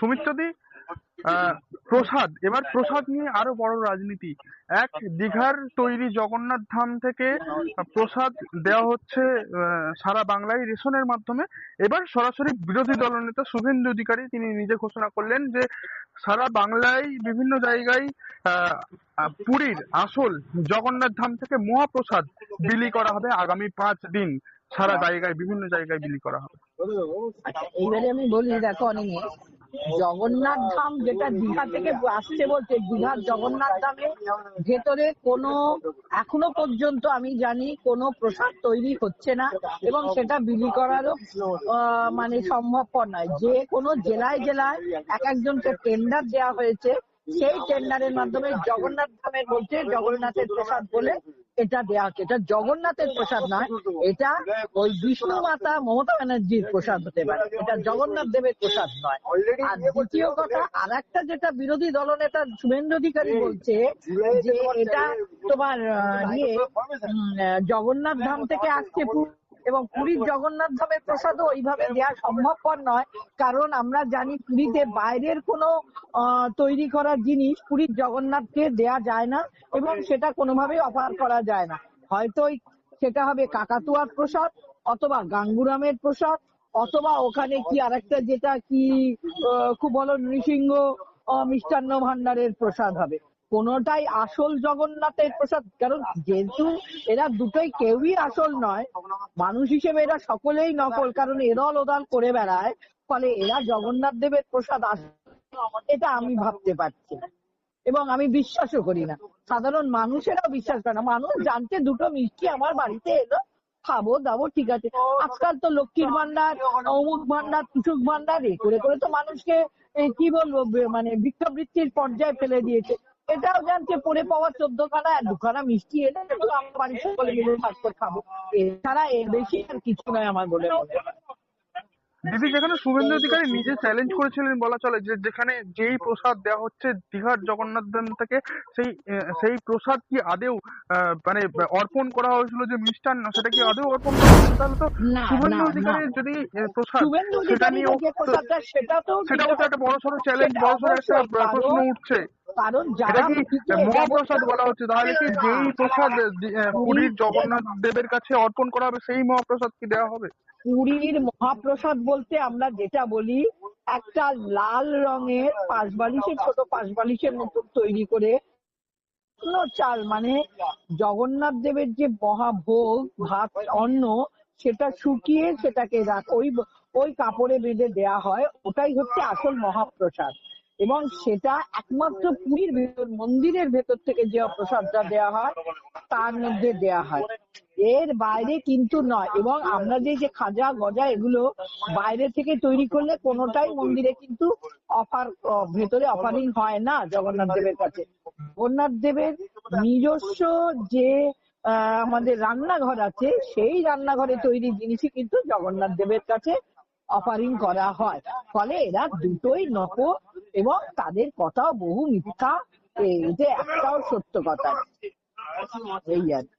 সুমিত্রদি আহ, প্রসাদ। এবার প্রসাদ নিয়ে আরও বড় রাজনীতি। এক দীঘার তৈরি জগন্নাথ ধাম থেকে প্রসাদ দেওয়া হচ্ছে আহ, সারা বাংলায় রেশনের মাধ্যমে। এবার সরাসরি বিরোধী দলনেতা শুভেন্দু অধিকারী তিনি নিজে ঘোষণা করলেন যে সারা বাংলায় বিভিন্ন জায়গায় পুরীর আসল জগন্নাথ ধাম থেকে মহাপ্রসাদ বিলি করা হবে আগামী পাঁচ দিন। সারা জায়গায় বিভিন্ন জায়গায় বিলি করা হবে। এইবারে আমি বলি দেখো অনেকে জগন্নাথ ধাম যেটা দীঘা থেকে আসছে বলছে দীঘার জগন্নাথ ধামে ভেতরে কোনো এখনও পর্যন্ত আমি জানি কোনো প্রসাদ তৈরি হচ্ছে না এবং সেটা বিলি করারও মানে সম্ভবপর নয়। যে কোনো জেলায় জেলায় এক একজনকে টেন্ডার দেওয়া হয়েছে। সেই টেন্ডারের মাধ্যমে জগন্নাথ ধামের বলছে, জগন্নাথের প্রসাদ বলে এটা দেওয়া হচ্ছে। এটা জগন্নাথের প্রসাদ নয় এটা ওই বিষ্ণু মাতা মমতা ব্যানার্জির প্রসাদ হতে পারে। এটা জগন্নাথ দেবের প্রসাদ নয়। আর দ্বিতীয় কথা আর একটা যেটা বিরোধী দলনেতা শুভেন্দু অধিকারী বলছে, যে এটা তোমার ইয়ে জগন্নাথ ধাম থেকে আসছে এবং পুরীর জগন্নাথ ধামের প্রসাদও ওইভাবে দেওয়া সম্ভবপর নয় কারণ আমরা জানি পুরীতে বাইরের কোনো তৈরি করা জিনিস পুরীর জগন্নাথকে দেয়া যায় না এবং সেটা কোনোভাবেই অফার করা যায় না। হয়তো সেটা হবে কাকাতুয়ার প্রসাদ অথবা গাঙ্গুরামের প্রসাদ অথবা ওখানে কি আরেকটা যেটা কি খুব বলো নৃসিংহ মিষ্টান্ন ভান্ডারের প্রসাদ হবে। কোনোটাই আসল জগন্নাথের প্রসাদ। কারণ যেহেতু এরা দুটোই কেউই আসল নয়, মানুষ হিসেবে এরা সকলেই নকল, কারণ এদল ওদাল করে বেড়ায়, ফলে এরা জগন্নাথ দেবের প্রসাদ এটা আমি ভাবতে পারছি এবং আমি বিশ্বাসও করি না। সাধারণ মানুষেরাও বিশ্বাস করে না। মানুষ জানতে দুটো মিষ্টি আমার বাড়িতে এলো, খাব, দাবো, ঠিক আছে। আজকাল তো লক্ষ্মীর ভান্ডার অমুক ভান্ডার তুসুক ভান্ডার এ করে করে তো মানুষকে কি বলব মানে ভিক্ষাবৃত্তির পর্যায়ে ফেলে দিয়েছে। এটাও জানছে পড়ে পাওয়া চোদ্দ খানা দুখানা মিষ্টি এনে আমার বাড়ির সকলে মিলে ভাগ করে খাব এছাড়া এর বেশি আর কিছু নয় আমার বলে দিদি যেখানে শুভেন্দু অধিকারী নিজে চ্যালেঞ্জ করেছিলেন বলা চলে যে যেখানে যেই প্রসাদ দেওয়া হচ্ছে দীঘার জগন্নাথ ধাম থেকে সেই সেই প্রসাদ কি আদেও মানে অর্পণ করা হয়েছিল যে মিষ্টান্ন? সেটা কি আদেও অর্পণ করা হয়েছিল? তাহলে তো শুভেন্দু অধিকারীর যদি প্রসাদ সেটা নিয়েও তো সেটাও তো একটা বড় সড়ো চ্যালেঞ্জ বড় সড়ো একটা প্রশ্ন উঠছে। কারণ যারা মহাপ্রসাদ বলা হচ্ছে? তাহলে কি যেই প্রসাদ পুরীর জগন্নাথ দেবের কাছে অর্পণ করা হবে সেই মহাপ্রসাদ কি দেওয়া হবে? পুরীর মহাপ্রসাদ বলতে আমরা যেটা বলি একটা লাল রঙের পাঁচ বালিশের ছোট পাঁচ বালিশের মতো তৈরি করে চাল মানে জগন্নাথ দেবের যে মহাভোগ ভাত অন্ন সেটা শুকিয়ে সেটাকে রাখ ওই ওই কাপড়ে বেঁধে দেয়া হয় ওটাই হচ্ছে আসল মহাপ্রসাদ। এবং সেটা একমাত্র পুরীর ভেতর, মন্দিরের ভেতর থেকে যে প্রসাদটা দেয়া হয়, তার মধ্যে দেয়া হয়। এর বাইরে কিন্তু নয়। এবং আমরা যে যে খাজা, গজা এগুলো বাইরে থেকে তৈরি করলে কোনোটাই মন্দিরে কিন্তু অফার ভেতরে অফারিং হয় না জগন্নাথ দেবের কাছে। জগন্নাথ দেবের নিজস্ব যে আমাদের রান্নাঘর আছে, সেই রান্নাঘরে তৈরি জিনিসই কিন্তু জগন্নাথ দেবের কাছে অফারিং করা হয়। ফলে এরা দুটোই নকল এবং তাদের কথাও বহু মিথ্যা এই যে একটাও সত্য কথা নেই। এই আর কি।